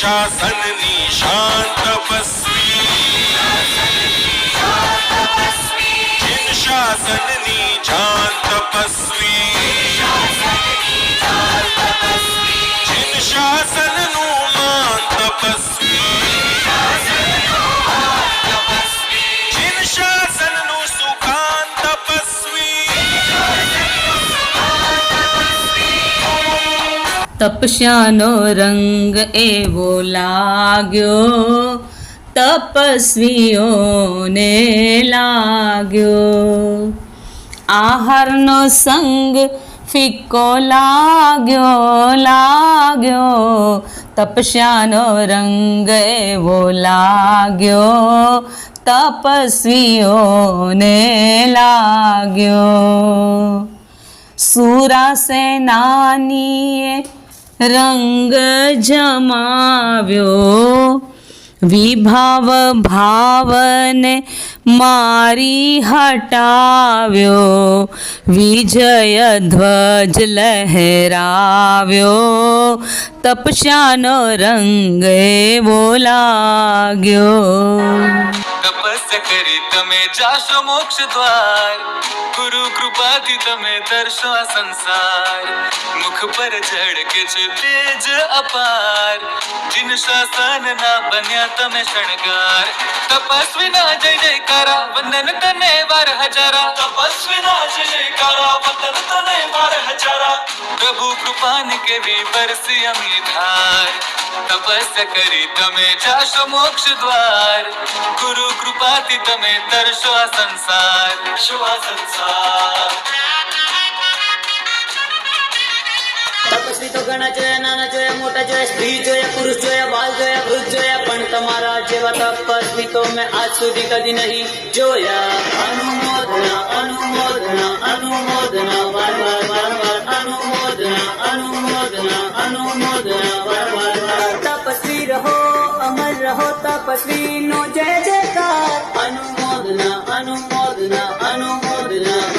शासन शांत बसली તપસ્યાનો રંગ એવો લાગ્યો. તપસ્વીઓને લાગ્યો. આહારનો સંગ ફિક્કો લાગ્યો લાગ્યો. તપસ્યાનો રંગ એવો લાગ્યો. તપસ્વીઓને લાગ્યો. સુરા સેનાનીએ રંગ જમાવ્યો. વિભાવ ભાવને મારી હટાવ્યો. વિજય ધ્વજ લહેરાવ્યો. તપસ્યાનો રંગ એવો લાગ્યો. તપસ્યા કરી તમે જાશો મોક્ષ દ્વાર ગુરુ કૃપાથી તમે દર્શો સંસાર. मुख पर चढ़ के तेज अपार। जिन शासन ना बनिया तमे शणगार। तपस्वी ना जय जयकारा वंदन तने बार हजारा। तपस्वी ना जय जयकारा वंदन तने बार हजारा। प्रभु कृपान के भी बरसी अमी धार। तपस्या करी तमे जाशो मोक्ष द्वार। गुरु कृपाति तमे दर्शो संसार। शो संसार। સંસાર તપસ્વી તો ઘણા જોયા નાના જોયા મોટા જોયા સ્ત્રી જોયા પુરુષ જોયા બાલ જોયા વૃદ્ધ જોયા પણ તમારા જેવા તપસ્વી તો મેં આજ સુધી કદી નહીં જોયા અનુમોદના અનુમોદના અનુમોદના વાર વાર વાર વાર અનુમોદના અનુમોદના અનુમોદના વાર વાર વાર તપસ્વી રહો અમર રહો તપસ્વી નો જય જયકાર અનુમોદના અનુમોદના અનુમોદના